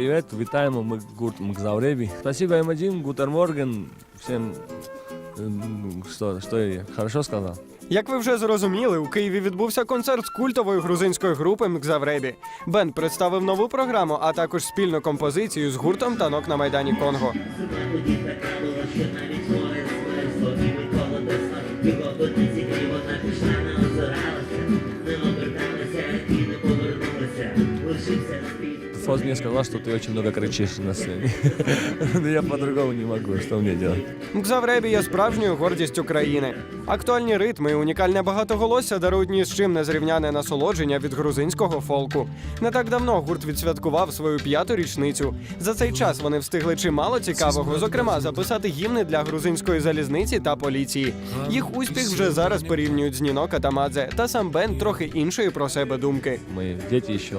привет, вітаємо, ми гурт Мгзавребі. Спасибо, М1, Гутер Морген, всім, ем, що, що я хорошо сказав? Як ви вже зрозуміли, у Києві відбувся концерт з культової грузинської групи Мкзавребі. Бенд представив нову програму, а також спільну композицію з гуртом танок на майдані Конго. Лишився Фоз мне сказал, что ты очень много кричишь на сцене. Но я по-другому не могу, что мне делать? Мкзавребі є справжньою гордістю країни. Актуальні ритми і унікальне багатоголосся дарують ні з чим незрівняне насолодження від грузинського фолку. Не так давно гурт відсвяткував свою п'яту річницю. За цей час вони встигли чимало цікавого, зокрема, записати гімни для грузинської залізниці та поліції. Їх успіх вже зараз порівнюють з Ніно Катамадзе, та сам бенд трохи іншої про себе думки. Мы дети еще.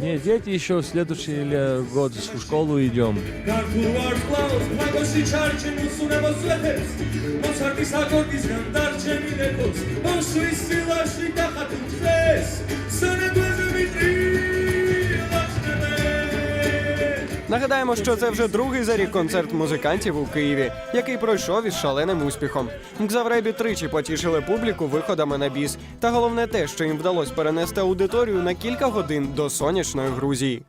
Не, дети еще в следующий год в школу идем. Нагадаємо, що це вже другий за рік концерт музикантів у Києві, який пройшов із шаленим успіхом. Мкзавребі тричі потішили публіку виходами на біс. Та головне те, що їм вдалося перенести аудиторію на кілька годин до сонячної Грузії.